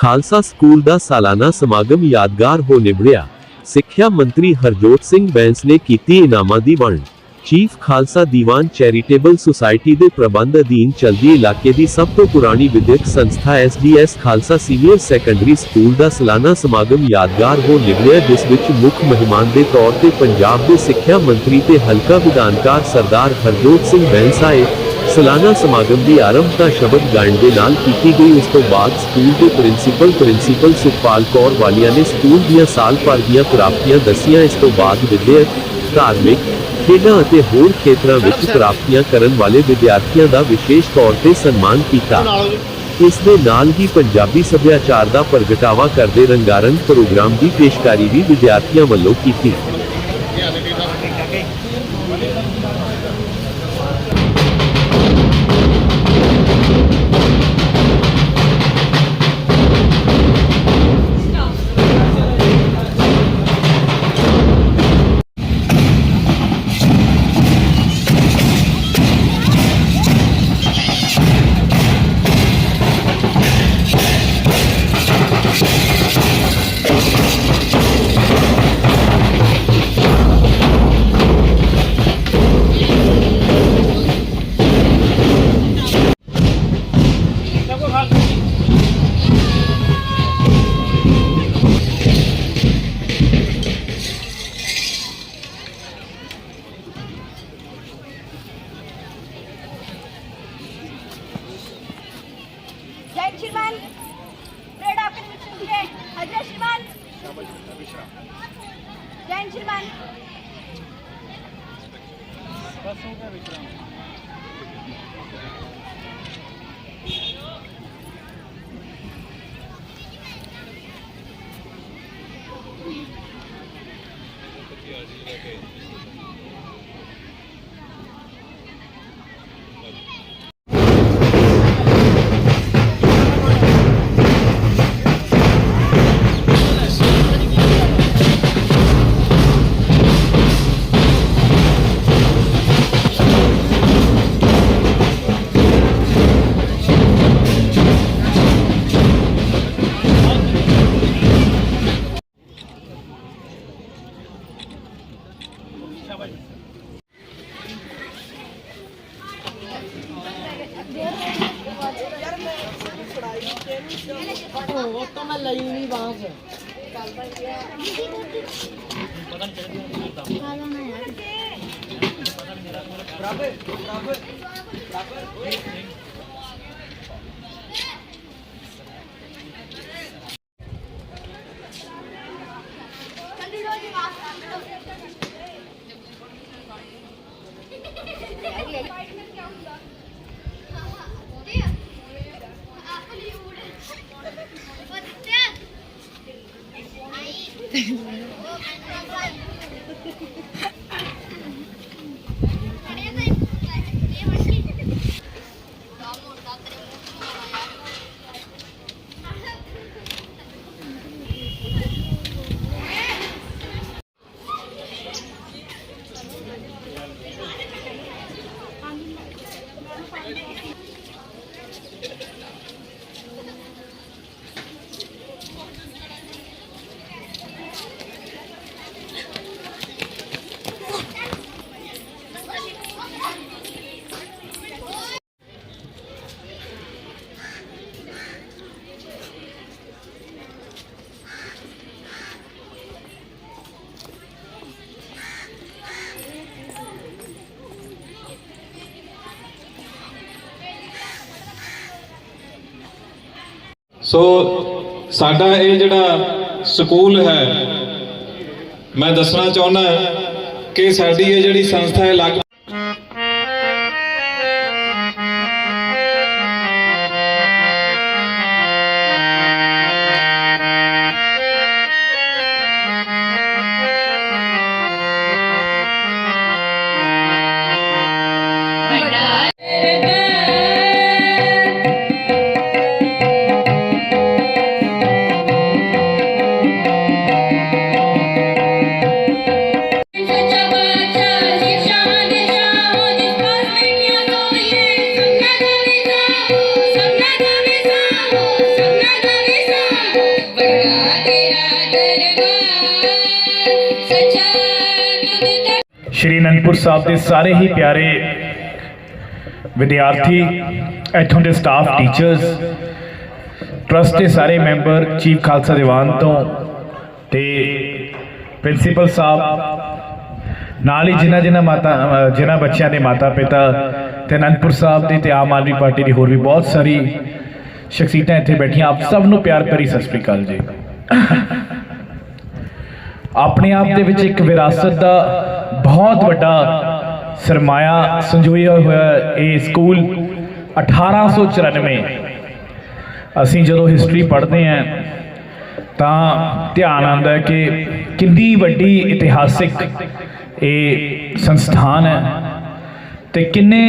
Khalsa school ਦਾ ਸਾਲਾਨਾ ਸਮਾਗਮ ਯਾਦਗਾਰ ਹੋ ਨਿਬੜਿਆ ਸਿੱਖਿਆ ਮੰਤਰੀ ਹਰਜੋਤ ਸਿੰਘ ਬੈਂਸ ਨੇ ਕੀਤੀ ਇਨਾਮਾਂ ਦੀ ਵੰਡ। Chief Khalsa Diwan charitable society ਦੇ ਪ੍ਰਬੰਧ ਅਧੀਨ ਚਲਦੀ ਇਲਾਕੇ ਦੀ ਸਭ ਤੋਂ ਪੁਰਾਣੀ ਵਿਦਿਅਕ ਸੰਸਥਾ SDS Khalsa senior secondary school ਦਾ ਸਾਲਾਨਾ ਸਮਾਗਮ ਯਾਦਗਾਰ ਹੋ ਨਿਭੜਿਆ, ਜਿਸ ਵਿੱਚ ਮੁੱਖ ਮਹਿਮਾਨ ਦੇ ਤੌਰ ਤੇ ਪੰਜਾਬ ਦੇ ਸਿੱਖਿਆ ਮੰਤਰੀ ਤੇ ਹਲਕਾ ਵਿਧਾਨਕਾਰ ਸਰਦਾਰ ਹਰਜੋਤ ਸਿੰਘ ਬੈਂਸ ਆਏ। ਸਾਲਾਨਾ ਸਮਾਗਮ ਦੀ ਆਰੰਭਤਾ ਸ਼ਬਦ ਗਾਇਨ ਦੇ ਨਾਲ ਕੀਤੀ ਗਈ ਉਸ ਤੋਂ ਬਾਅਦ ਸਕੂਲ ਦੇ ਪ੍ਰਿੰਸੀਪਲ ਪ੍ਰਿੰਸੀਪਲ ਸੁਖਪਾਲ ਕੌਰ ਵਾਲੀਆ ਨੇ ਸਕੂਲ ਦੀਆਂ ਸਾਲ ਭਰ ਦੀਆਂ ਪ੍ਰਾਪਤੀਆਂ ਦੱਸੀਆਂ ਇਸ ਤੋਂ ਬਾਅਦ ਵਿਦਿਅਕ ਧਾਰਮਿਕ ਖੇਡਾਂ ਅਤੇ ਹੋਰ ਖੇਤਰਾਂ ਵਿੱਚ ਪ੍ਰਾਪਤੀਆਂ ਕਰਨ ਵਾਲੇ ਵਿਦਿਆਰਥੀਆਂ ਦਾ ਵਿਸ਼ੇਸ਼ ਤੌਰ ਤੇ ਸਨਮਾਨ ਕੀਤਾ। ਇਸ ਦੇ ਨਾਲ ਹੀ ਪੰਜਾਬੀ ਸੱਭਿਆਚਾਰ ਦਾ ਪ੍ਰਗਟਾਵਾ ਕਰਦੇ ਰੰਗਾਰੰਗ ਪ੍ਰੋਗਰਾਮ ਦੀ ਪੇਸ਼ਕਾਰੀ ਵੀ ਵਿਦਿਆਰਥੀਆਂ ਵੱਲੋਂ ਕੀਤੀ। ਉਹ ਸੋ ਸਾਡਾ ਇਹ ਜਿਹੜਾ ਸਕੂਲ ਹੈ, ਮੈਂ ਦੱਸਣਾ ਚਾਹੁੰਦਾ ਕਿ ਸਾਡੀ ਇਹ ਜਿਹੜੀ ਸੰਸਥਾ ਹੈ, ਲਗ ਸ਼੍ਰੀ ਅਨੰਦਪੁਰ ਸਾਹਿਬ ਦੇ ਸਾਰੇ ਹੀ ਪਿਆਰੇ ਵਿਦਿਆਰਥੀ, ਇੱਥੋਂ ਦੇ ਸਟਾਫ ਟੀਚਰਸ ਟਰਸਟ ਦੇ ਸਾਰੇ ਮੈਂਬਰ ਚੀਫ ਖਾਲਸਾ ਦੀਵਾਨ ਤੋਂ ਤੇ ਪ੍ਰਿੰਸੀਪਲ ਸਾਹਿਬ, ਨਾਲ ਹੀ ਜਿਨ੍ਹਾਂ ਜਿਨ੍ਹਾਂ ਮਾਤਾ, ਜਿਨ੍ਹਾਂ ਬੱਚਿਆਂ ਦੇ ਮਾਤਾ ਪਿਤਾ ਤੇ ਅਨੰਦਪੁਰ ਸਾਹਿਬ ਦੀ ਤੇ ਆਮ ਆਦਮੀ ਪਾਰਟੀ ਦੀ ਹੋਰ ਵੀ ਬਹੁਤ ਸਾਰੀ ਸ਼ਖਸੀਅਤਾਂ ਇੱਥੇ ਬੈਠੀਆਂ। ਆਪ ਸਭ ਨੂੰ ਪਿਆਰ ਭਰੀ ਸਤਿ ਸ੍ਰੀ ਅਕਾਲ ਜੀ। ਆਪਣੇ ਆਪ ਦੇ ਵਿੱਚ ਇੱਕ ਵਿਰਾਸਤ ਦਾ ਬਹੁਤ ਵੱਡਾ ਸਰਮਾਇਆ ਸੰਜੋਇਆ ਹੋਇਆ ਇਹ ਸਕੂਲ 1894 ਅਸੀਂ ਜਦੋਂ ਹਿਸਟਰੀ ਪੜ੍ਹਦੇ ਹਾਂ, ਤਾਂ ਧਿਆਨ ਆਉਂਦਾ ਹੈ ਕਿ ਕਿੰਨੀ ਵੱਡੀ ਇਤਿਹਾਸਿਕ ਇਹ ਸੰਸਥਾਨ ਹੈ ਤੇ ਕਿੰਨੇ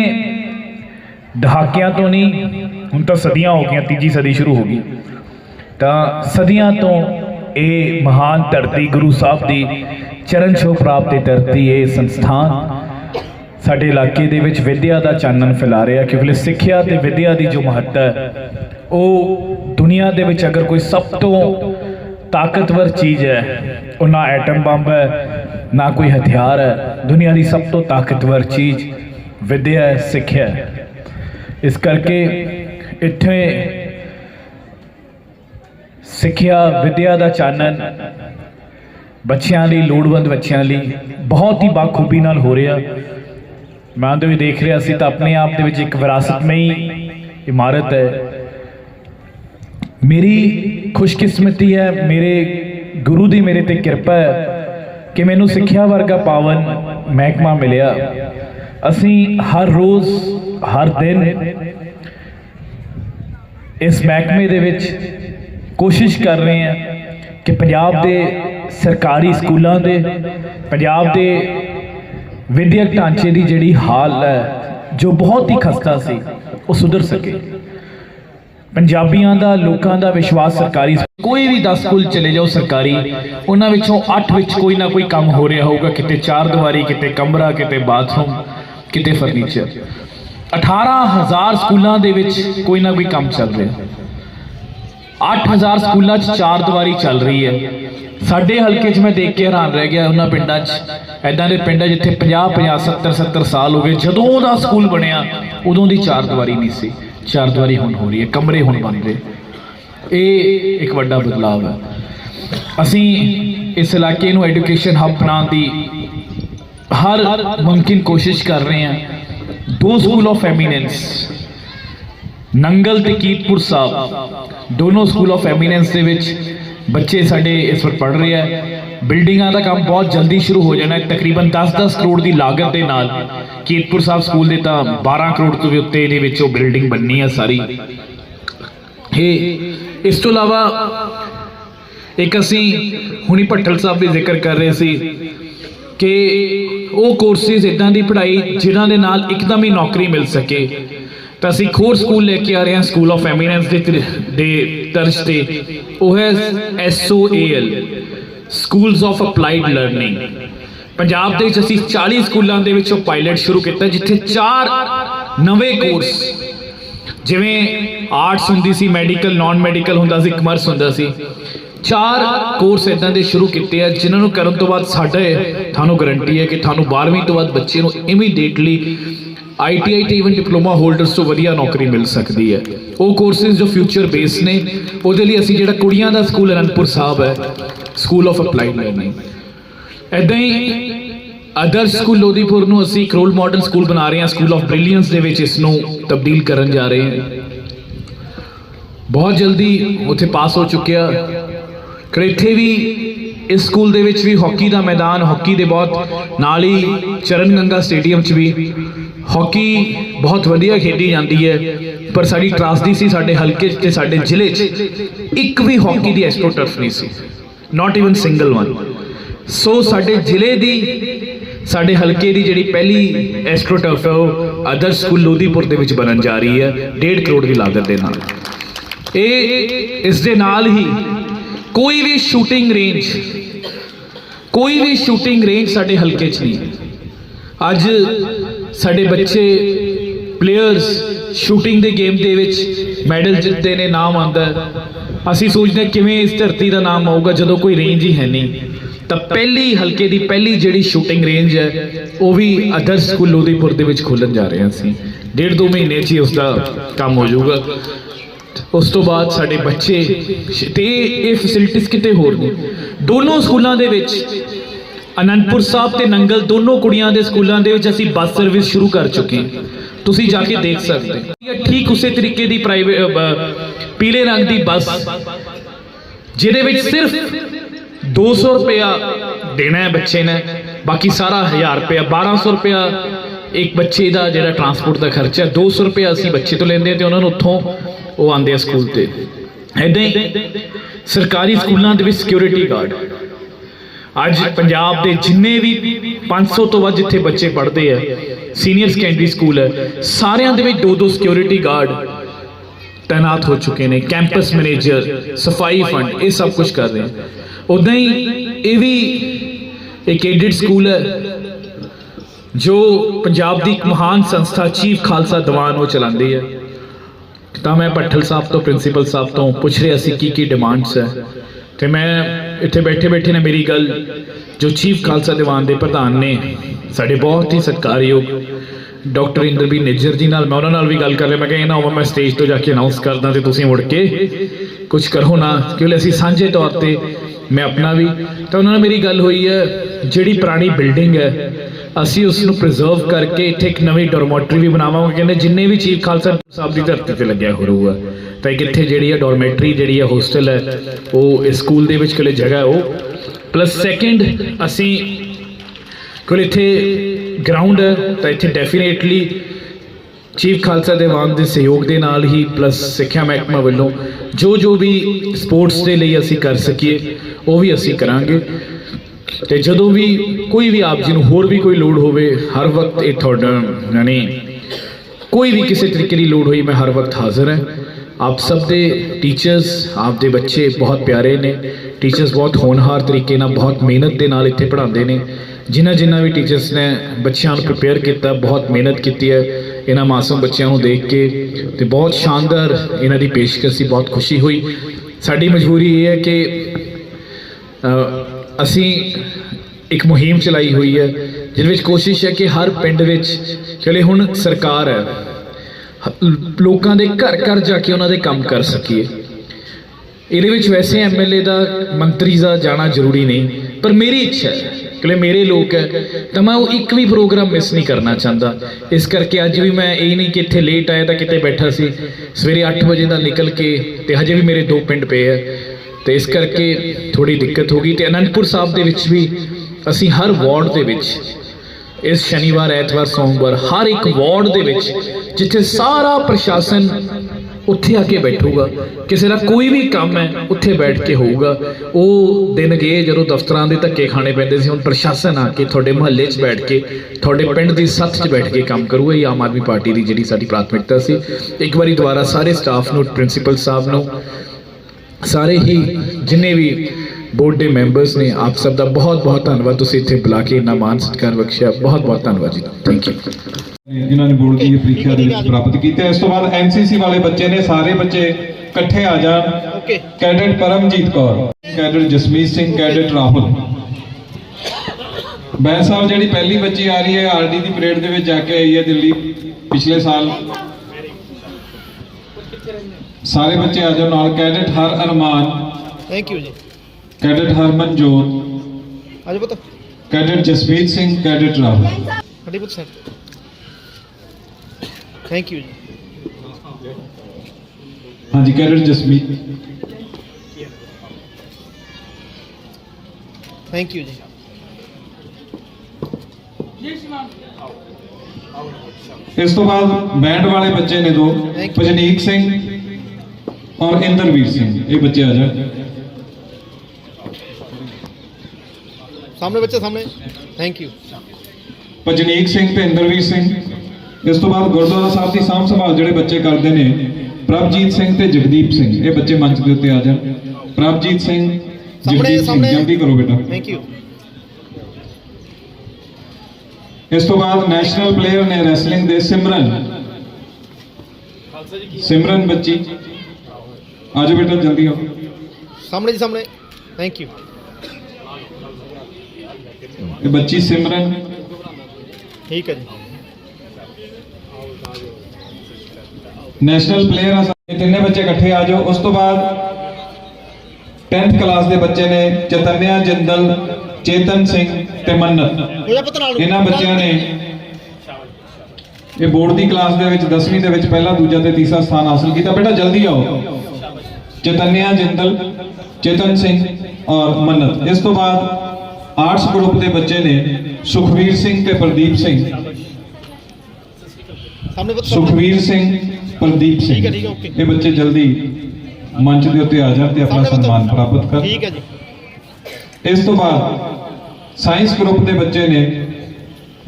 ਦਹਾਕਿਆਂ ਤੋਂ ਨਹੀਂ, ਹੁਣ ਤਾਂ ਸਦੀਆਂ ਹੋ ਗਈਆਂ, ਤੀਜੀ ਸਦੀ ਸ਼ੁਰੂ ਹੋ ਗਈ। ਤਾਂ ਸਦੀਆਂ ਤੋਂ ਇਹ ਮਹਾਨ ਧਰਤੀ ਗੁਰੂ ਸਾਹਿਬ ਦੀ ਚਰਨ ਛੋਹ ਪ੍ਰਾਪਤ ਇਹ ਧਰਤੀ ਇਹ ਸੰਸਥਾਨ ਸਾਡੇ ਇਲਾਕੇ ਦੇ ਵਿੱਚ ਵਿਦਿਆ ਦਾ ਚਾਨਣ ਫੈਲਾ ਰਿਹਾ ਕਿਉਂਕਿ ਸਿੱਖਿਆ ਤੇ ਵਿਦਿਆ ਦੀ ਜੋ ਮਹੱਤਤਾ ਹੈ, ਉਹ ਦੁਨੀਆ ਦੇ ਵਿੱਚ ਅਗਰ ਕੋਈ ਸਭ ਤੋਂ ਤਾਕਤਵਰ ਚੀਜ਼ ਹੈ, ਉਹ ਨਾ ਐਟਮ ਬੰਬ ਹੈ, ਨਾ ਕੋਈ ਹਥਿਆਰ ਹੈ, ਦੁਨੀਆ ਦੀ ਸਭ ਤੋਂ ਤਾਕਤਵਰ ਚੀਜ਼ ਵਿਦਿਆ ਹੈ, ਸਿੱਖਿਆ ਹੈ। ਇਸ ਕਰਕੇ ਇੱਥੇ ਸਿੱਖਿਆ, ਵਿਦਿਆ ਦਾ ਚਾਨਣ ਬੱਚਿਆਂ ਲਈ ਲੋੜਵੰਦ ਬੱਚਿਆਂ ਲਈ ਬਹੁਤ ਹੀ ਬਾਖੂਬੀ ਨਾਲ ਹੋ ਰਿਹਾ। ਮੈਂ ਉਹਦੇ ਵੀ ਦੇਖ ਰਿਹਾ ਸੀ ਤਾਂ ਆਪਣੇ ਆਪ ਦੇ ਵਿੱਚ ਇੱਕ ਵਿਰਾਸਤਮਈ ਇਮਾਰਤ ਹੈ। ਮੇਰੀ ਖੁਸ਼ਕਿਸਮਤੀ ਹੈ, ਮੇਰੇ ਗੁਰੂ ਦੀ ਮੇਰੇ ਤੇ ਕਿਰਪਾ ਹੈ ਕਿ ਮੈਨੂੰ ਸਿੱਖਿਆ ਵਰਗਾ ਪਾਵਨ ਮਹਿਕਮਾ ਮਿਲਿਆ। ਅਸੀਂ ਹਰ ਰੋਜ਼, ਹਰ ਦਿਨ ਇਸ ਮਹਿਕਮੇ ਦੇ ਵਿੱਚ ਕੋਸ਼ਿਸ਼ ਕਰ ਰਹੇ ਹਾਂ ਕਿ ਪੰਜਾਬ ਦੇ ਸਰਕਾਰੀ ਸਕੂਲਾਂ ਦੇ, ਪੰਜਾਬ ਦੇ ਵਿਦਿਅਕ ਢਾਂਚੇ ਦੀ ਜਿਹੜੀ ਹਾਲ ਹੈ, ਜੋ ਬਹੁਤ ਹੀ ਖਸਤਾ ਸੀ, ਉਹ ਸੁਧਰ ਸਕੇ। ਪੰਜਾਬੀਆਂ ਦਾ, ਲੋਕਾਂ ਦਾ ਵਿਸ਼ਵਾਸ ਸਰਕਾਰੀ ਕੋਈ ਵੀ 10 ਸਕੂਲ ਚਲੇ ਜਾਓ ਸਰਕਾਰੀ, ਉਹਨਾਂ ਵਿੱਚੋਂ 8 ਵਿੱਚ ਕੋਈ ਨਾ ਕੋਈ ਕੰਮ ਹੋ ਰਿਹਾ ਹੋਊਗਾ, ਕਿਤੇ ਚਾਰ ਦੀਵਾਰੀ, ਕਿਤੇ ਕਮਰਾ, ਕਿਤੇ ਬਾਥਰੂਮ, ਕਿਤੇ ਫਰਨੀਚਰ। 18000 ਸਕੂਲਾਂ ਦੇ ਵਿੱਚ ਕੋਈ ਨਾ ਕੋਈ ਕੰਮ ਚੱਲ ਰਿਹਾ। 8000 ਸਕੂਲਾਂ 'ਚ ਚਾਰ ਦੀਵਾਰੀ ਚੱਲ ਰਹੀ ਹੈ। ਸਾਡੇ ਹਲਕੇ 'ਚ ਮੈਂ ਦੇਖ ਕੇ ਹੈਰਾਨ ਰਹਿ ਗਿਆ ਉਹਨਾਂ ਪਿੰਡਾਂ 'ਚ। ਐਦਾਂ ਦੇ ਪਿੰਡ ਜਿੱਥੇ 50 50 70 70 ਸਾਲ ਹੋ ਗਏ। ਜਦੋਂ ਦਾ ਸਕੂਲ ਬਣਿਆ, ਉਦੋਂ ਦੀ ਚਾਰ ਦੀਵਾਰੀ ਨਹੀਂ ਸੀ। ਚਾਰ ਦੀਵਾਰੀ ਹੁਣ ਹੋ ਰਹੀ ਹੈ। ਕਮਰੇ ਹੁਣ ਬਣ ਰਹੇ ਇਹ ਇੱਕ ਵੱਡਾ ਬਦਲਾਅ ਹੈ। ਅਸੀਂ ਇਸ ਇਲਾਕੇ ਨੂੰ ਐਜੂਕੇਸ਼ਨ ਹੱਬ ਬਣਾਉਣ ਦੀ ਹਰ ਮੁਮਕਿਨ ਕੋਸ਼ਿਸ਼ ਕਰ ਰਹੇ ਹਾਂ। ਦੋ ਸਕੂਲ ਆਫ ਐਮੀਨੈਂਸ। ਨੰਗਲ ਤੇ ਕੀਰਤਪੁਰ ਸਾਹਿਬ, ਦੋਨੋਂ ਸਕੂਲ ਆਫ ਐਮੀਨੈਂਸ ਦੇ ਵਿੱਚ ਬੱਚੇ ਸਾਡੇ ਇਸ ਵਾਰ ਪੜ ਰਹੇ ਆ। ਬਿਲਡਿੰਗਾਂ ਦਾ ਕੰਮ ਬਹੁਤ ਜਲਦੀ ਸ਼ੁਰੂ ਹੋ ਜਾਣਾ ਹੈ। ਤਕਰੀਬਨ 10-10 ਕਰੋੜ ਦੀ ਲਾਗਤ ਦੇ ਨਾਲ ਕੀਰਤਪੁਰ ਸਾਹਿਬ ਸਕੂਲ ਦੇ ਤਾਂ 12 ਕਰੋੜ ਤੋਂ ਵੀ ਉੱਤੇ ਇਹਦੇ ਵਿੱਚ ਉਹ ਬਿਲਡਿੰਗ ਬਣਨੀ ਹੈ ਸਾਰੀ। ਇਹ ਇਸ ਤੋਂ ਇਲਾਵਾ ਇੱਕ ਅਸੀਂ ਹੁਣੀ ਭੱਟਲ ਸਾਹਿਬ ਵੀ ਜ਼ਿਕਰ ਕਰ ਰਹੇ ਸੀ ਕਿ ਉਹ ਕੋਰਸਿਸ ਇਦਾਂ ਦੀ ਪੜ੍ਹਾਈ ਜਿਨ੍ਹਾਂ ਦੇ ਨਾਲ ਇੱਕਦਮ ਹੀ ਨੌਕਰੀ ਮਿਲ ਸਕੇ। ਤਾਂ ਅਸੀਂ ਇੱਕ ਹੋਰ ਸਕੂਲ ਲੈ ਕੇ ਆ ਰਹੇ ਹਾਂ ਸਕੂਲ ਆਫ ਐਮੀਨੈਂਸ ਦੇ ਤਰ- ਦੇ ਤਰਜ ਤੇ। ਉਹ ਹੈ SOAL schools of applied learning Punjab ਦੇ ਵਿੱਚ ਅਸੀਂ 40 ਸਕੂਲਾਂ ਦੇ ਵਿੱਚੋਂ ਪਾਇਲਟ ਸ਼ੁਰੂ ਕੀਤਾ, ਜਿੱਥੇ ਚਾਰ ਨਵੇਂ ਕੋਰਸ ਜਿਵੇਂ ਆਰਟਸ ਹੁੰਦੀ ਸੀ ਮੈਡੀਕਲ ਨਾਨ ਮੈਡੀਕਲ ਹੁੰਦਾ ਸੀ ਕਮਰਸ ਹੁੰਦਾ ਸੀ। ਚਾਰ ਕੋਰਸ ਇਦਾਂ ਦੇ ਸ਼ੁਰੂ ਕੀਤੇ ਆ, ਜਿਨ੍ਹਾਂ ਨੂੰ ਕਰਨ ਤੋਂ ਬਾਅਦ ਸਾਡੇ ਤੁਹਾਨੂੰ ਗਾਰੰਟੀ ਹੈ ਕਿ ਤੁਹਾਨੂੰ 12ਵੀਂ ਤੋਂ ਬਾਅਦ ਬੱਚੇ ਨੂੰ ਇਮੀਡੀਏਟਲੀ ਆਈਟੀਆਈ ਤੇ ਇਵਨ ਡਿਪਲੋਮਾ ਹੋਲਡਰਸ ਤੋਂ ਵਧੀਆ ਨੌਕਰੀ ਮਿਲ ਸਕਦੀ ਹੈ। ਉਹ ਕੋਰਸਿਸ ਜੋ ਫਿਊਚਰ ਬੇਸ ਨੇ, ਉਹਦੇ ਲਈ ਅਸੀਂ ਜਿਹੜਾ ਕੁੜੀਆਂ ਦਾ ਸਕੂਲ ਅਨੰਦਪੁਰ ਸਾਹਿਬ ਹੈ ਸਕੂਲ ਆਫ ਅਪਲਾਈਡ ਲਰਨਿੰਗ ਐਦਾਂ ਹੀ ਆਦਰਸ਼ ਸਕੂਲ ਲੋਧੀਪੁਰ ਨੂੰ ਅਸੀਂ ਇੱਕ ਰੋਲ ਮਾਡਲ ਸਕੂਲ ਬਣਾ ਰਹੇ ਹਾਂ ਸਕੂਲ ਆਫ ਬ੍ਰਿਲੀਅੰਸ ਦੇ ਵਿੱਚ ਇਸ ਨੂੰ ਤਬਦੀਲ ਕਰਨ ਜਾ ਰਹੇ ਹਾਂ। ਬਹੁਤ ਜਲਦੀ ਉੱਥੇ ਪਾਸ ਹੋ ਚੁੱਕਿਆ। ਕਰੇਥੇ ਵੀ ਇਸ ਸਕੂਲ ਦੇ ਵਿੱਚ ਵੀ ਹਾਕੀ ਦਾ ਮੈਦਾਨ ਹਾਕੀ ਦੇ ਬਹੁਤ ਨਾਲ ਹੀ ਚਰਨ ਗੰਗਾ ਸਟੇਡੀਅਮ 'ਚ ਵੀ ਹਾਕੀ ਬਹੁਤ ਵਧੀਆ ਖੇਡੀ ਜਾਂਦੀ ਹੈ, ਪਰ ਸਾਡੀ ਤਰਾਸਦੀ ਸੀ ਸਾਡੇ ਹਲਕੇ 'ਚ ਤੇ ਸਾਡੇ ਜ਼ਿਲ੍ਹੇ 'ਚ। ਇੱਕ ਵੀ ਹਾਕੀ ਦੀ ਐਸਟ੍ਰੋਟਰਫ ਨਹੀਂ ਸੀ। Not even single one so ਸਾਡੇ ਜ਼ਿਲ੍ਹੇ ਦੀ, ਸਾਡੇ ਹਲਕੇ ਦੀ ਜਿਹੜੀ ਪਹਿਲੀ ਐਸਟ੍ਰੋਟਰਫ ਹੈ, ਉਹ ਅਦਰ ਸਕੂਲ ਲੋਧੀਪੁਰ ਦੇ ਵਿੱਚ ਬਣਨ ਜਾ ਰਹੀ ਹੈ 1.5 ਕਰੋੜ ਦੀ ਲਾਗਤ ਦੇ ਨਾਲ। ਇਹ, ਇਸ ਦੇ ਨਾਲ ਹੀ ਕੋਈ ਵੀ ਸ਼ੂਟਿੰਗ ਰੇਂਜ ਕੋਈ ਵੀ ਸ਼ੂਟਿੰਗ ਰੇਂਜ ਸਾਡੇ ਹਲਕੇ 'ਚ ਨਹੀਂ। ਅੱਜ ਸਾਡੇ ਬੱਚੇ ਪਲੇਅਰਸ ਸ਼ੂਟਿੰਗ ਦੇ ਗੇਮ ਦੇ ਵਿੱਚ ਮੈਡਲ ਜਿੱਤਦੇ ਨੇ ਨਾਮ ਆਉਂਦਾ ਅਸੀਂ ਸੋਚਦੇ ਕਿਵੇਂ ਇਸ ਧਰਤੀ ਦਾ ਨਾਮ ਆਊਗਾ ਜਦੋਂ ਕੋਈ ਰੇਂਜ ਹੀ ਹੈ ਨਹੀਂ। ਤਾਂ ਪਹਿਲੀ ਹਲਕੇ ਦੀ ਪਹਿਲੀ ਜਿਹੜੀ ਸ਼ੂਟਿੰਗ ਰੇਂਜ ਹੈ ਉਹ ਵੀ ਅਦਰਸ ਸਕੂਲ ਲੋਧੀਪੁਰ ਦੇ ਵਿੱਚ ਖੋਲਣ ਜਾ ਰਹੇ ਹਾਂ ਅਸੀਂ। ਡੇਢ ਦੋ ਮਹੀਨੇ 'ਚ ਹੀ ਉਸ ਦਾ ਕੰਮ ਹੋ ਜਾਊਗਾ। ਉਸ ਤੋਂ ਬਾਅਦ ਸਾਡੇ ਬੱਚੇ ਤੇ ਇਹ ਫੈਸਿਲਿਟੀਆਂ ਕਿਤੇ ਹੋਰ ਨਹੀਂ ਦੋਨੋਂ ਸਕੂਲਾਂ ਦੇ ਵਿੱਚ ਅਨੰਦਪੁਰ ਸਾਹਿਬ ਤੇ ਨੰਗਲ ਦੋਨੋਂ ਕੁੜੀਆਂ ਦੇ ਸਕੂਲਾਂ ਦੇ ਵਿੱਚ ਅਸੀਂ ਬੱਸ ਸਰਵਿਸ ਸ਼ੁਰੂ ਕਰ ਚੁੱਕੇ ਹਾਂ। ਤੁਸੀਂ ਜਾ ਕੇ ਦੇਖ ਸਕਦੇ ਹੋ। ਠੀਕ ਉਸੇ ਤਰੀਕੇ ਦੀ ਪ੍ਰਾਈਵੇਟ ਪੀਲੇ ਰੰਗ ਦੀ ਬੱਸ, ਜਿਹਦੇ ਵਿੱਚ ਸਿਰਫ 200 ਰੁਪਇਆ ਦੇਣਾ ਹੈ ਬੱਚੇ ਨੇ। ਬਾਕੀ ਸਾਰਾ 1000 ਰੁਪਇਆ 1200 ਰੁਪਇਆ ਇੱਕ ਬੱਚੇ ਦਾ ਜਿਹੜਾ ਟਰਾਂਸਪੋਰਟ ਦਾ ਖਰਚਾ ਹੈ 200 ਰੁਪਇਆ ਅਸੀਂ ਬੱਚੇ ਤੋਂ ਲੈਂਦੇ ਹਾਂ ਤੇ ਉਹਨਾਂ ਨੂੰ ਉੱਥੋਂ ਉਹ ਆਉਂਦੇ ਆ ਸਕੂਲ ਤੇ। ਐਦਾਂ ਹੀ ਸਰਕਾਰੀ ਸਕੂਲਾਂ ਦੇ ਵਿੱਚ ਸਿਕਿਉਰਿਟੀ ਗਾਰਡ ਅੱਜ ਪੰਜਾਬ ਦੇ ਜਿੰਨੇ ਵੀ 500 ਤੋਂ ਵੱਧ ਜਿੱਥੇ ਬੱਚੇ ਪੜ੍ਹਦੇ ਆ ਸੀਨੀਅਰ ਸੈਕੰਡਰੀ ਸਕੂਲ ਹੈ ਸਾਰਿਆਂ ਦੇ ਵਿੱਚ ਦੋ ਦੋ ਸਿਕਿਉਰਿਟੀ ਗਾਰਡ ਤਾਇਨਾਤ ਹੋ ਚੁੱਕੇ ਨੇ ਕੈਂਪਸ ਮੈਨੇਜਰ ਸਫ਼ਾਈ ਫੰਡ ਇਹ ਸਭ ਕੁਝ ਕਰ ਰਹੇ ਹਨ ਉਦਾਂ ਹੀ ਇਹ ਵੀ ਇੱਕ ਏਡਡ ਸਕੂਲ ਹੈ ਜੋ ਪੰਜਾਬ ਦੀ ਇੱਕ ਮਹਾਨ ਸੰਸਥਾ ਚੀਫ ਖਾਲਸਾ ਦੀਵਾਨ ਉਹ ਚਲਾਉਂਦੀ ਹੈ। ਤਾਂ ਮੈਂ ਪੱਠਲ ਸਾਹਿਬ ਤੋਂ ਪ੍ਰਿੰਸੀਪਲ ਸਾਹਿਬ ਤੋਂ ਪੁੱਛ ਰਿਹਾ ਸੀ ਕੀ ਕੀ ਡਿਮਾਂਡਸ ਹੈ। ਤੇ ਮੈਂ ਇੱਥੇ ਬੈਠੇ ਬੈਠੇ ਨੇ ਮੇਰੀ ਗੱਲ, ਜੋ ਚੀਫ ਖਾਲਸਾ ਦੀਵਾਨ ਦੇ ਪ੍ਰਧਾਨ ਨੇ, ਸਾਡੇ ਬਹੁਤ ਹੀ ਸਤਿਕਾਰਯੋਗ ਡਾਕਟਰ ਇੰਦਰਬੀਰ ਨੇਜਰ ਜੀ ਨਾਲ ਮੈਂ ਉਹਨਾਂ ਨਾਲ ਵੀ ਗੱਲ ਕਰ ਰਿਹਾ, ਮੈਂ ਕਿਹਾ ਇਹਨਾਂ ਨਾ ਮੈਂ ਸਟੇਜ ਤੋਂ ਜਾ ਕੇ ਅਨਾਉਂਸ ਕਰਦਾ ਤੇ ਤੁਸੀਂ ਮੁੜ ਕੇ ਕੁਝ ਕਰੋ ਨਾ, ਕਿਉਂਕਿ ਅਸੀਂ ਸਾਂਝੇ ਤੌਰ ਤੇ, ਮੈਂ ਆਪਣਾ ਵੀ। ਤਾਂ ਉਹਨਾਂ ਨਾਲ ਮੇਰੀ ਗੱਲ ਹੋਈ ਹੈ, ਜਿਹੜੀ ਪੁਰਾਣੀ ਬਿਲਡਿੰਗ ਹੈ, ਅਸੀਂ ਉਸ ਨੂੰ ਪ੍ਰੀਜ਼ਰਵ ਕਰਕੇ ਇੱਥੇ ਇੱਕ ਨਵੀਂ ਡੋਰਮੈਟਰੀ ਵੀ ਬਣਾਵਾਂਗੇ, ਕਹਿੰਦੇ ਜਿੰਨੇ ਵੀ ਚੀਫ ਖਾਲਸਾ ਸਾਹਿਬ ਦੀ ਧਰਤੀ ਤੇ ਲੱਗਿਆ ਹੋਊਗਾ। ਤਾਂ ਇੱਕ ਇੱਥੇ ਜਿਹੜੀ ਹੈ ਡੋਰਮੈਟਰੀ ਜਿਹੜੀ ਹੈ ਹੋਸਟਲ ਹੈ, ਉਹ ਇਸ ਸਕੂਲ ਦੇ ਵਿੱਚ ਕੋਲੇ ਜਗ੍ਹਾ ਉਹ? ਪਲੱਸ ਸੈਕਿੰਡ ਅਸੀਂ ਕੋਲ ਇੱਥੇ ਗਰਾਊਂਡ ਹੈ, ਤਾਂ ਇੱਥੇ ਡੈਫੀਨੇਟਲੀ ਚੀਫ ਖਾਲਸਾ ਦੀਵਾਨ ਦੇ ਸਹਿਯੋਗ ਦੇ ਨਾਲ ਹੀ ਪਲੱਸ ਸਿੱਖਿਆ ਮਹਿਕਮਾ ਵੱਲੋਂ ਜੋ ਜੋ ਵੀ ਸਪੋਰਟਸ ਦੇ ਲਈ ਅਸੀਂ ਕਰ ਸਕੀਏ, ਉਹ ਵੀ ਅਸੀਂ ਕਰਾਂਗੇ। ਤੇ ਜਦੋਂ ਵੀ ਕੋਈ ਵੀ ਆਪ ਜੀ ਨੂੰ ਹੋਰ ਵੀ ਕੋਈ ਲੋੜ ਹੋਵੇ, ਹਰ ਵਕਤ ਇਹ ਤੁਹਾਡਾ, ਯਾਨੀ ਕੋਈ ਵੀ ਕਿਸੇ ਤਰੀਕੇ ਦੀ ਲੋੜ ਹੋਈ, ਮੈਂ ਹਰ ਵਕਤ ਹਾਜ਼ਰ ਹਾਂ। ਆਪ ਸਭ ਦੇ ਟੀਚਰਸ ਆਪ ਦੇ ਬੱਚੇ ਬਹੁਤ ਪਿਆਰੇ ਨੇ। ਟੀਚਰਸ ਬਹੁਤ ਹੋਣਹਾਰ ਤਰੀਕੇ ਨਾਲ, ਬਹੁਤ ਮਿਹਨਤ ਦੇ ਨਾਲ ਇੱਥੇ ਪੜ੍ਹਾਉਂਦੇ ਨੇ। ਜਿਨ੍ਹਾਂ ਜਿਨ੍ਹਾਂ ਵੀ ਟੀਚਰਸ ਨੇ ਬੱਚਿਆਂ ਨੂੰ ਪ੍ਰਿਪੇਅਰ ਕੀਤਾ, ਬਹੁਤ ਮਿਹਨਤ ਕੀਤੀ ਹੈ। ਇਹਨਾਂ ਮਾਸੂਮ ਬੱਚਿਆਂ ਨੂੰ ਦੇਖ ਕੇ ਤੇ ਬਹੁਤ ਸ਼ਾਨਦਾਰ ਇਹਨਾਂ ਦੀ ਪੇਸ਼ਕਸ਼ ਸੀ, ਬਹੁਤ ਖੁਸ਼ੀ ਹੋਈ। ਸਾਡੀ ਮਜਬੂਰੀ ਇਹ ਹੈ ਕਿ ਅਸੀਂ ਇੱਕ ਮੁਹਿੰਮ ਚਲਾਈ ਹੋਈ ਹੈ, ਜਿਹਦੇ ਵਿੱਚ ਕੋਸ਼ਿਸ਼ ਹੈ ਕਿ ਹਰ ਪਿੰਡ ਵਿੱਚ ਚਲੇ ਹੁਣ ਸਰਕਾਰ ਹੈ ਲੋਕਾਂ ਦੇ ਘਰ ਘਰ ਜਾ ਕੇ ਉਹਨਾਂ ਦੇ ਕੰਮ ਕਰ ਸਕੀਏ। ਇਹਦੇ ਵਿੱਚ ਵੈਸੇ ਐਮਐਲਏ ਦਾ ਮੰਤਰੀ ਦਾ ਜਾਣਾ ਜ਼ਰੂਰੀ ਨਹੀਂ, ਪਰ ਮੇਰੀ ਇੱਛਾ ਹੈ ਕਿ ਮੇਰੇ ਲੋਕ ਹੈ, ਤਾਂ ਮੈਂ ਉਹ ਇੱਕ ਵੀ ਪ੍ਰੋਗਰਾਮ ਮਿਸ ਨਹੀਂ ਕਰਨਾ ਚਾਹੁੰਦਾ। ਇਸ ਕਰਕੇ ਅੱਜ ਵੀ ਮੈਂ ਇਹ ਨਹੀਂ ਕਿ ਇੱਥੇ ਲੇਟ ਆਇਆ ਤਾਂ ਕਿਤੇ ਬੈਠਾ ਸੀ। ਸਵੇਰੇ 8 ਵਜੇ ਦਾ ਨਿਕਲ ਕੇ ਤੇ ਹਜੇ ਵੀ ਮੇਰੇ ਦੋ ਪਿੰਡ ਪਏ ਹੈ ਤੇ ਇਸ ਕਰਕੇ ਥੋੜੀ ਦਿੱਕਤ ਹੋ ਗਈ ਤੇ ਅਨੰਦਪੁਰ ਸਾਹਿਬ ਦੇ ਵਿੱਚ ਵੀ ਅਸੀਂ ਹਰ ਵਾਰਡ ਦੇ ਵਿੱਚ ਇਸ ਸ਼ਨੀਵਾਰ, ਐਤਵਾਰ, ਸੋਮਵਾਰ ਹਰ ਇੱਕ ਵਾਰਡ ਦੇ ਵਿੱਚ ਜਿੱਥੇ ਸਾਰਾ ਪ੍ਰਸ਼ਾਸਨ ਉੱਥੇ ਆ ਕੇ ਬੈਠੂਗਾ, ਕਿਸੇ ਦਾ ਕੋਈ ਵੀ ਕੰਮ ਹੈ, ਉੱਥੇ ਬੈਠ ਕੇ ਹੋਊਗਾ। ਉਹ ਦਿਨ ਗਏ ਜਦੋਂ ਦਫ਼ਤਰਾਂ ਦੇ ਧੱਕੇ ਖਾਣੇ ਪੈਂਦੇ ਸੀ, ਹੁਣ ਪ੍ਰਸ਼ਾਸਨ ਆ ਕੇ ਤੁਹਾਡੇ ਮੁਹੱਲੇ 'ਚ ਬੈਠ ਕੇ, ਤੁਹਾਡੇ ਪਿੰਡ ਦੀ ਸੱਥ 'ਚ ਬੈਠ ਕੇ ਕੰਮ ਕਰੂਗਾ। ਇਹ ਆਮ ਆਦਮੀ ਪਾਰਟੀ ਦੀ ਜਿਹੜੀ ਸਾਡੀ ਪ੍ਰਾਥਮਿਕਤਾ ਸੀ। ਇੱਕ ਵਾਰੀ ਦੁਬਾਰਾ ਸਾਰੇ ਸਟਾਫ ਨੂੰ, ਪ੍ਰਿੰਸੀਪਲ ਸਾਹਿਬ ਨੂੰ, ਸਾਰੇ ਹੀ ਜਿੰਨੇ ਵੀ ਬੋਰਡ ਦੇ ਮੈਂਬਰਸ ਨੇ, ਆਪ ਸਭ ਦਾ ਬਹੁਤ ਬਹੁਤ ਧੰਨਵਾਦ। ਤੁਸੀਂ ਇੱਥੇ ਬੁਲਾ ਕੇ ਇੰਨਾ ਮਾਨ ਸਤਿਕਾਰ ਬਖਸ਼ਿਆ। ਬਹੁਤ ਬਹੁਤ ਧੰਨਵਾਦ ਜੀ। ਥੈਂਕ ਯੂ ਜਿਨ੍ਹਾਂ ਨੇ ਬੋਰਡ ਦੀ ਪ੍ਰੀਖਿਆ ਦੇ ਵਿੱਚ ਪ੍ਰਾਪਤ ਕੀਤਾ ਇਸ ਤੋਂ ਬਾਅਦ ਐਨਸੀਸੀ ਵਾਲੇ ਬੱਚੇ ਨੇ ਸਾਰੇ ਬੱਚੇ ਇਕੱਠੇ ਆ ਜਾਣ। Cadet Paramjit Kaur cadet Jasmeet Singh cadet Rahul. ਬੈਂ ਸਾਹਿਬ ਜਿਹੜੀ ਪਹਿਲੀ ਬੱਚੀ ਆ ਰਹੀ ਹੈ ਆਰਡੀ ਦੀ ਪਰੇਡ ਦੇ ਵਿੱਚ ਜਾ ਕੇ ਆਈ ਹੈ ਦਿੱਲੀ ਪਿਛਲੇ ਸਾਲ। ਸਾਰੇ ਬੱਚੇ ਆ ਜਾਓ ਨਾਲ। Cadet Har Arman thank you ਜੀ। ਕੈਡਟ ਹਰਮਨਜੋਤ ਆਜੋ ਪੁੱਤ। Cadet Jasmeet Singh cadet Rahul. ਖੜੀ ਪੁੱਤ ਸਰ ਥੈਂਕ ਯੂ ਜੀ ਹਾਂਜੀ ਕੈਡਟ ਜਸਮੀਤ ਥੈਂਕ ਯੂ ਜੀ। ਇਸ ਤੋਂ ਬਾਅਦ ਬੈਂਡ ਵਾਲੇ ਬੱਚੇ ਨੇ ਦੋ. ਭਜਨੀਕ ਸਿੰਘ ਔਰ ਇੰਦਰਵੀਰ ਸਿੰਘ। ਇਹ ਬੱਚੇ ਆ ਜਾਣ ਸਾਹਮਣੇ ਬੱਚੇ ਸਾਹਮਣੇ। ਥੈਂਕ ਯੂ ਭਜਨੀਕ ਸਿੰਘ ਤੇ ਇੰਦਰਵੀਰ ਸਿੰਘ। ਇਸ ਤੋਂ ਬਾਅਦ ਗੁਰਦੁਆਰਾ ਸਾਹਿਬ ਦੀ ਸਾਂਭ ਸੰਭਾਲ ਜਿਹੜੇ ਬੱਚੇ ਕਰਦੇ ਨੇ ਪ੍ਰਭਜੀਤ ਸਿੰਘ ਤੇ ਜਗਦੀਪ ਸਿੰਘ ਇਹ ਬੱਚੇ ਮੰਚ ਦੇ ਉੱਤੇ ਆ ਜਾਣ। ਪ੍ਰਭਜੀਤ ਸਿੰਘ ਜਗਦੀਪ ਸਿੰਘ ਜਲਦੀ ਕਰੋ ਬੇਟਾ। ਥੈਂਕ ਯੂ ਇਸ ਤੋਂ ਬਾਅਦ ਨੈਸ਼ਨਲ ਪਲੇਅਰ ਨੇ ਰੈਸਲਿੰਗ ਦੇ ਸਿਮਰਨ। ਸਿਮਰਨ ਬੱਚੀ। ਆਜੋ ਬੇਟਾ ਜਲਦੀ ਆਓ। ਸਾਹਮਣੇ ਜੀ ਸਾਹਮਣੇ। ਥੈਂਕ ਯੂ ਇਹ ਬੱਚੀ ਸਿਮਰਨ। ਠੀਕ ਹੈ ਜੀ। ਨੈਸ਼ਨਲ ਪਲੇਅਰ ਆ ਇਹ ਤਿੰਨੇ ਬੱਚੇ ਇਕੱਠੇ ਆ ਜਾਓ। ਉਸ ਤੋਂ ਬਾਅਦ 10th ਕਲਾਸ ਦੇ ਬੱਚੇ ਨੇ ਚਤਨਿਆ ਜਿੰਦਲ ਚੇਤਨ ਸਿੰਘ ਤੇ ਮੰਨਤ। ਇਹਨਾਂ ਬੱਚਿਆਂ ਨੇ ਇਹ ਬੋਰਡ ਦੀ ਕਲਾਸ ਦੇ ਵਿੱਚ 10ਵੀਂ ਦੇ ਵਿੱਚ ਪਹਿਲਾ ਦੂਜਾ ਤੇ ਤੀਸਰਾ ਸਥਾਨ ਹਾਸਲ ਕੀਤਾ। ਬੇਟਾ ਜਲਦੀ ਆਓ। ਚਤਨਿਆ ਜਿੰਦਲ ਚੇਤਨ ਸਿੰਘ ਔਰ ਮੰਨਤ। ਇਸ ਤੋਂ ਬਾਅਦ ਆਰਟਸ ਗਰੁੱਪ ਦੇ ਬੱਚੇ ਨੇ ਸੁਖਵੀਰ ਸਿੰਘ ਤੇ ਪ੍ਰਦੀਪ ਸਿੰਘ। ਸੁਖਵੀਰ ਸਿੰਘ ਪ੍ਰਦੀਪ ਸਿੰਘ। ਠੀਕ ਹੈ, ਠੀਕ ਹੈ, ਓਕੇ। ਇਹ ਬੱਚੇ ਜਲਦੀ ਮੰਚ ਦੇ ਉੱਤੇ ਆ ਜਾਣ ਤੇ ਆਪਣਾ। ਸਨਮਾਨ ਪ੍ਰਾਪਤ ਕਰਨ। ਠੀਕ ਹੈ ਜੀ। ਇਸ ਤੋਂ ਬਾਅਦ ਸਾਇੰਸ ਗਰੁੱਪ ਦੇ ਬੱਚੇ ਨੇ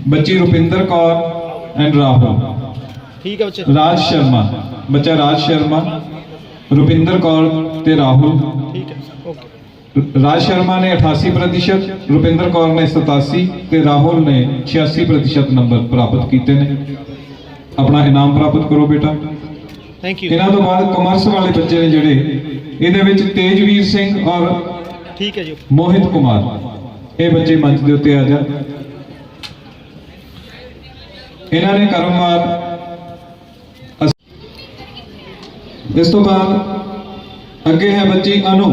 ਬੱਚੀ ਰੁਪਿੰਦਰ ਕੌਰ ਐਂਡ ਰਾਹੁਲ। ਠੀਕ ਹੈ ਬੱਚੇ। ਰਾਜ ਸ਼ਰਮਾ। ਬੱਚਾ ਰਾਜ ਸ਼ਰਮਾ ਰੁਪਿੰਦਰ ਕੌਰ ਤੇ ਰਾਹੁਲ। ਠੀਕ ਹੈ ਓਕੇ ਰਾਜ ਸ਼ਰਮਾ ਨੇ 88% ਰੁਪਿੰਦਰ ਕੌਰ ਨੇ 87 ਤੇ ਰਾਹੁਲ ਨੇ 86% ਨੰਬਰ ਪ੍ਰਾਪਤ ਕੀਤੇ ਨੇ। ਆਪਣਾ ਇਨਾਮ ਪ੍ਰਾਪਤ ਕਰੋ ਬੇਟਾ। ਥੈਂਕ ਯੂ ਇਹਨਾਂ ਤੋਂ ਬਾਅਦ ਕਮਰਸ ਵਾਲੇ ਬੱਚੇ ਨੇ ਜਿਹੜੇ ਇਹਦੇ ਵਿੱਚ ਤੇਜਵੀਰ ਸਿੰਘ ਔਰ ਠੀਕ ਹੈ ਜੀ। ਮੋਹਿਤ ਕੁਮਾਰ। ਇਹ ਬੱਚੇ ਮੰਚ ਦੇ ਉੱਤੇ ਆ ਜਾ। ਇਹਨਾਂ ਨੇ ਕਰਮਵਾਰ ਇਸ ਤੋਂ ਬਾਅਦ ਅੱਗੇ ਹੈ ਬੱਚੀ ਅਨੂ।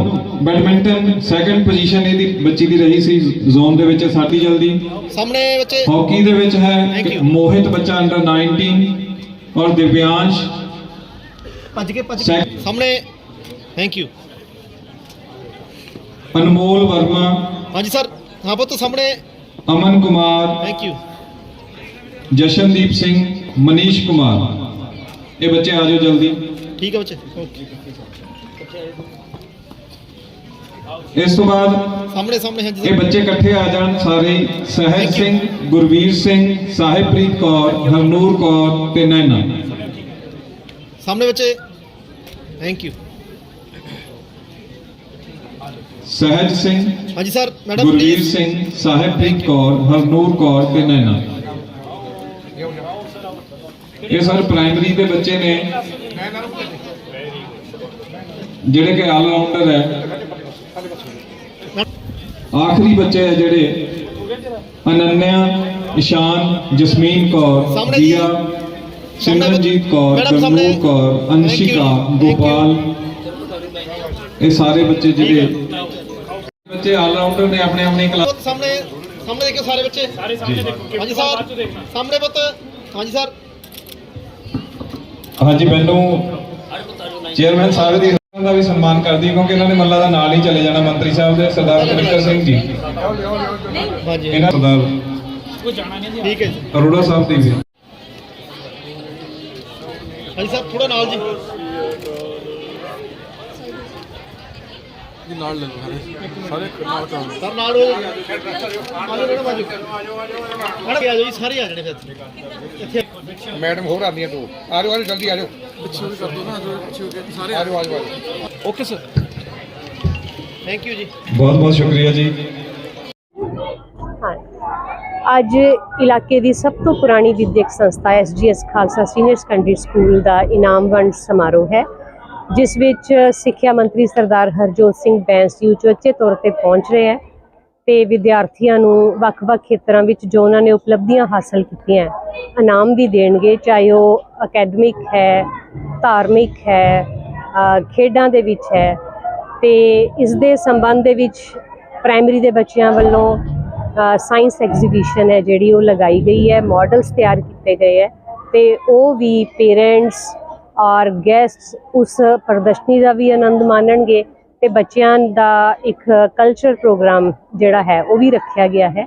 ਬੈਡਮਿੰਟਨ ਸੈਕੰਡ ਪੋਜੀਸ਼ਨ ਇਹਦੀ ਬੱਚੀ ਦੀ ਰਹੀ ਸੀ ਜ਼ੋਨ ਦੇ ਵਿੱਚ ਸਾਡੀ ਜਲਦੀ। ਸਾਹਮਣੇ ਬੱਚੇ। ਹਾਕੀ ਦੇ ਵਿੱਚ ਹੈ. ਮੋਹਿਤ ਬੱਚਾ ਅੰਡਰ 19 ਔਰ ਦਿਵਿਆਂਸ਼ ਭੱਜ ਕੇ ਭੱਜ ਕੇ। ਸੈਕ- ਸਾਹਮਣੇ। Thank you Anmol Verma. ਹਾਂਜੀ ਸਰ। ਹਾਂ ਪੁੱਤ ਸਾਹਮਣੇ। Aman Kumar. Thank you Jashandeep Singh Manish Kumar. ਇਹ ਬੱਚੇ ਆ ਜਾਓ ਜਲਦੀ। ਠੀਕ ਹੈ ਬੱਚੇ। ਓਕੇ ਇਸ ਤੋਂ ਬਾਅਦ ਸਾਹਮਣੇ ਸਾਹਮਣੇ ਹਾਂਜੀ ਇਹ ਸਰ। ਬੱਚੇ ਇਕੱਠੇ ਆ ਜਾਣ ਸਾਰੇ। ਸਹਿਜ ਸਿੰਘ ਗੁਰਵੀਰ ਸਿੰਘ ਸਾਹਿਬਪ੍ਰੀਤ ਕੌਰ ਹਰਨੂਰ ਕੌਰ ਤੇ ਨੈਨਾ। ਸਾਹਮਣੇ ਬੱਚੇ। ਥੈਂਕ ਯੂ ਸਹਿਜ ਸਿੰਘ ਹਾਂਜੀ sir madam. Gurveer please Singh Sahibpreet Kaur Harnoor Kaur ਤੇ ਨੈਨਾ ਇਹ ਸਾਰੇ ਪ੍ਰਾਇਮਰੀ ਦੇ ਬੱਚੇ ਨੇ। ਜਿਹੜੇ ਕਿ ਆਲ ਰਾਊਂਡਰ ਹੈ। ਆਖਰੀ ਬੱਚੇ ਹੈ ਜਿਹੜੇ। ਅਨੰਨਿਆ ਇਸ਼ਾਨ ਜਸਮੀਨ ਕੌਰ ਸਾਹਮਣੇ ਜੀ। ਜੀਆ ਸਿਮਰਨਜੀਤ ਕੌਰ। ਗਰਨੂਰ ਕੌਰ ਅੰਸ਼ਿਕਾ. ਗੋਪਾਲ। ਇਹ ਸਾਰੇ ਬੱਚੇ ਜਿਹੜੇ ਬੱਚੇ ਆਲ ਰਾਊਂਡਰ ਨੇ ਆਪਣੇ ਆਪਣੇ ਕਲਾਸ ਸਾਹਮਣੇ ਸਾਹਮਣੇ ਦੇਖਿਓ ਸਾਰੇ ਬੱਚੇ। ਸਾਰੇ ਸਾਹਮਣੇ ਦੇਖੋ ਹਾਂਜੀ ਸਰ ਸਾਹਮਣੇ ਪੁੱਤ। ਹਾਂਜੀ ਸਰ। ਹਾਂਜੀ ਮੈਨੂੰ ਚੇਅਰਮੈਨ ਸਾਹਿਬ ਦੀ ਦਾ ਵੀ ਸਨਮਾਨ ਕਰਦੀ ਕਿਉਂਕਿ ਇਹਨਾਂ ਨੇ ਮੱਲਾ ਦਾ ਨਾਲ ਹੀ ਚਲੇ ਜਾਣਾ ਮੰਤਰੀ ਸਾਹਿਬ ਦੇ ਸਰਦਾਰ ਕਨਿਕਰ ਸਿੰਘ ਜੀ। ਹਾਂਜੀ। ਇਹਨਾਂ ਸਰਦਾਰ ਠੀਕ ਹੈ ਜੀ। ਅਰੋੜਾ ਸਾਹਿਬ ਦੀ ਵੀ। ਹਾਂਜੀ ਸਰ ਥੋੜਾ ਨਾਲ ਜੀ। ਸਰ। ਨਾਲ ਹੋ ਆਜੋ ਮੈਡਮ ਆਜੋ। ਮੈਡਮ ਆ ਜਾਓ ਜੀ ਸਾਰੇ ਆ ਜਾਣੇ ਫਿਰ। ਇੱਥੇ ਮੈਡਮ ਹੋਰ ਆਉਂਦੀਆਂ ਦੋ। ਆ ਜਾਓ ਆ ਜਾਓ ਜਲਦੀ ਆ ਜਾਓ ਪਿੱਛੇ ਵੀ ਕਰ ਦੋ ਨਾ ਸਾਰੇ ਆ ਜਾਓ। ਆ ਜਾਓ ਓਕੇ ਸਰ। ਥੈਂਕ ਯੂ ਜੀ। ਬਹੁਤ ਬਹੁਤ ਸ਼ੁਕਰੀਆ ਜੀ। ਹਾਂ ਅੱਜ ਇਲਾਕੇ ਦੀ ਸਭ ਤੋਂ ਪੁਰਾਣੀ ਵਿਦਿਅਕ ਸੰਸਥਾ SGS Khalsa senior secondary school ਦਾ ਇਨਾਮ ਵੰਡ ਸਮਾਰੋਹ ਹੈ, ਜਿਸ ਵਿੱਚ ਸਿੱਖਿਆ ਮੰਤਰੀ ਸਰਦਾਰ ਹਰਜੋਤ ਸਿੰਘ ਬੈਂਸ ਜੀ ਉਚੇਚੇ ਤੌਰ ਤੇ ਪਹੁੰਚ ਰਹੇ ਹੈ ਤੇ ਵਿਦਿਆਰਥੀਆਂ ਨੂੰ ਵੱਖ-ਵੱਖ ਖੇਤਰਾਂ ਵਿੱਚ ਜੋ ਉਹਨਾਂ ਨੇ ਉਪਲਬਧੀਆਂ ਹਾਸਲ ਕੀਤੀਆਂ ਇਨਾਮ ਵੀ ਦੇਣਗੇ, ਚਾਹੇ ਉਹ ਅਕੈਡਮਿਕ ਹੈ, ਧਾਰਮਿਕ ਹੈ ਖੇਡਾਂ ਦੇ ਵਿੱਚ ਹੈ ਤੇ ਇਸ ਦੇ ਸੰਬੰਧ ਦੇ ਵਿੱਚ ਪ੍ਰਾਇਮਰੀ ਦੇ ਬੱਚਿਆਂ ਵੱਲੋਂ ਸਾਇੰਸ ਐਗਜ਼ੀਬਿਸ਼ਨ ਹੈ ਜਿਹੜੀ ਉਹ ਲਗਾਈ ਗਈ ਹੈ ਮਾਡਲਸ ਤਿਆਰ ਕੀਤੇ ਗਏ ਹੈ ਤੇ ਉਹ ਵੀ ਪੇਰੈਂਟਸ ਔਰ ਗੈਸਟਸ ਉਸ ਪ੍ਰਦਰਸ਼ਨੀ ਦਾ ਵੀ ਆਨੰਦ ਮਾਣਨਗੇ ਤੇ ਬੱਚਿਆਂ ਦਾ ਇੱਕ ਕਲਚਰ ਪ੍ਰੋਗਰਾਮ ਜਿਹੜਾ ਹੈ ਉਹ ਵੀ ਰੱਖਿਆ ਗਿਆ ਹੈ।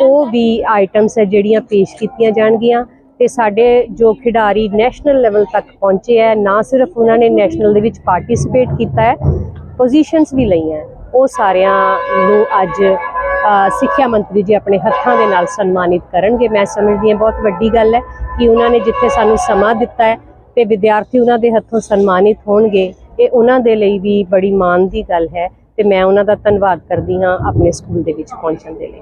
ਉਹ ਵੀ ਆਈਟਮਸ ਹੈ ਜਿਹੜੀਆਂ ਪੇਸ਼ ਕੀਤੀਆਂ ਜਾਣਗੀਆਂ ਤੇ ਸਾਡੇ ਜੋ ਖਿਡਾਰੀ ਨੈਸ਼ਨਲ ਲੈਵਲ ਤੱਕ ਪਹੁੰਚੇ ਹੈ, ਨਾ ਸਿਰਫ ਉਹਨਾਂ ਨੇ ਨੈਸ਼ਨਲ ਦੇ ਵਿੱਚ ਪਾਰਟਿਸਿਪੇਟ ਕੀਤਾ ਹੈ ਪੋਜੀਸ਼ਨਸ ਵੀ ਲਈਆਂ ਉਹ ਸਾਰਿਆਂ ਨੂੰ ਅੱਜ ਸਿੱਖਿਆ ਮੰਤਰੀ ਜੀ ਆਪਣੇ ਹੱਥਾਂ ਦੇ ਨਾਲ ਸਨਮਾਨਿਤ ਕਰਨਗੇ। ਮੈਂ ਸਮਝਦੀ ਹਾਂ, ਬਹੁਤ ਵੱਡੀ ਗੱਲ ਹੈ ਕਿ ਉਹਨਾਂ ਨੇ ਜਿੱਥੇ ਸਾਨੂੰ ਸਮਾਂ ਦਿੱਤਾ ਹੈ ਤੇ ਵਿਦਿਆਰਥੀ ਉਹਨਾਂ ਦੇ ਹੱਥੋਂ ਸਨਮਾਨਿਤ ਹੋਣਗੇ, ਇਹ ਉਹਨਾਂ ਦੇ ਲਈ ਵੀ ਬੜੀ ਮਾਣ ਦੀ ਗੱਲ ਹੈ ਤੇ ਮੈਂ ਉਹਨਾਂ ਦਾ ਧੰਨਵਾਦ ਕਰਦੀ ਹਾਂ ਆਪਣੇ ਸਕੂਲ ਦੇ ਵਿੱਚ ਪਹੁੰਚਣ ਦੇ ਲਈ।